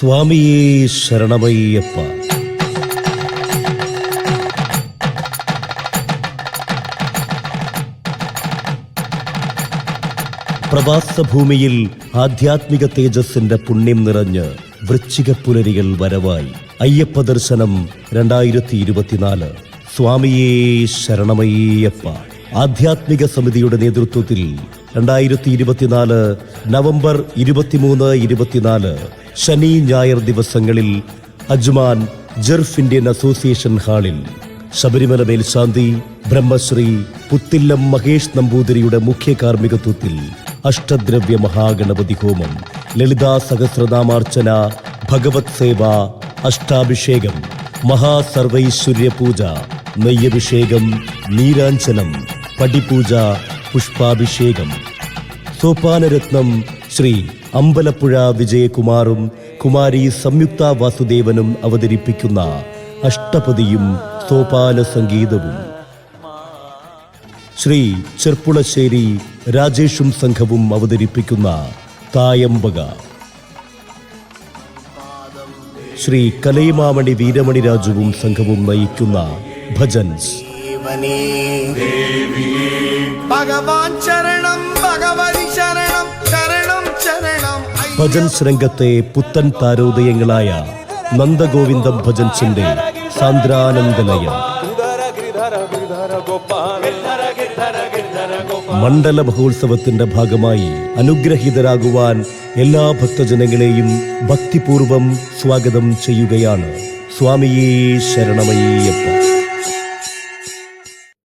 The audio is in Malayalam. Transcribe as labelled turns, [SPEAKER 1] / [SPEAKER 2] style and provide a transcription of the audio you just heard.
[SPEAKER 1] സ്വാമിയേ ശരണമയ്യപ്പ. പ്രവാസഭൂമിയിൽ ആധ്യാത്മിക തേജസ്സിന്റെ പുണ്യം നിറഞ്ഞ് വൃശ്ചിക പുലരികൾ വരവായി. അയ്യപ്പ ദർശനം രണ്ടായിരത്തി ഇരുപത്തിനാല് സ്വാമിയേ ശരണമയ്യപ്പ. ആധ്യാത്മിക സമിതിയുടെ നേതൃത്വത്തിൽ രണ്ടായിരത്തി ഇരുപത്തിനാല് നവംബർ ഇരുപത്തിമൂന്ന് ഇരുപത്തിനാല് ശനി ഞായർ ദിവസങ്ങളിൽ അജ്മാൻ ജർഫ് ഇന്ത്യൻ അസോസിയേഷൻ ഹാളിൽ. ശബരിമല മേൽശാന്തി ബ്രഹ്മശ്രീ പുത്തില്ലം മഹേഷ് നമ്പൂതിരിയുടെ മുഖ്യ കാർമ്മികത്വത്തിൽ അഷ്ടദ്രവ്യ മഹാഗണപതി ഹോമം ലളിതാ സഹസ്രനാമാർച്ചന ഭഗവത് സേവ അഷ്ടാഭിഷേകം മഹാസർവൈശ്വര്യ പൂജ നെയ്യഭിഷേകം നീരാഞ്ജനം പടിപൂജ പുഷ്പാഭിഷേകം. സോപാനരത്നം ശ്രീ അമ്പലപ്പുഴ വിജയകുമാറും കുമാരി സംയുക്ത വാസുദേവനും അവതരിപ്പിക്കുന്ന അഷ്ടപതിയും സോപാല സംഗീതവും. ശ്രീ ചെർപ്പുളശ്ശേരി രാജേഷും സംഘവും അവതരിപ്പിക്കുന്ന തായമ്പക. ശ്രീ കലൈമാമണി വീരമണി രാജുവും സംഘവും നയിക്കുന്ന ഭജൻസ്.
[SPEAKER 2] ഭഗവാൻ ശരണം ഭഗവതി ശരണം
[SPEAKER 1] ഭജൻസ് രംഗത്തെ പുത്തൻ താരോദയങ്ങളായ നന്ദഗോവിന്ദം ഭജൻസിന്റെ സാന്ദ്രാനന്ദനയം. മണ്ഡല മഹോത്സവത്തിന്റെ ഭാഗമായി അനുഗ്രഹീതരാകുവാൻ എല്ലാ ഭക്തജനങ്ങളെയും ഭക്തിപൂർവം സ്വാഗതം ചെയ്യുകയാണ്. സ്വാമിയേ ശരണമയ്യപ്പ.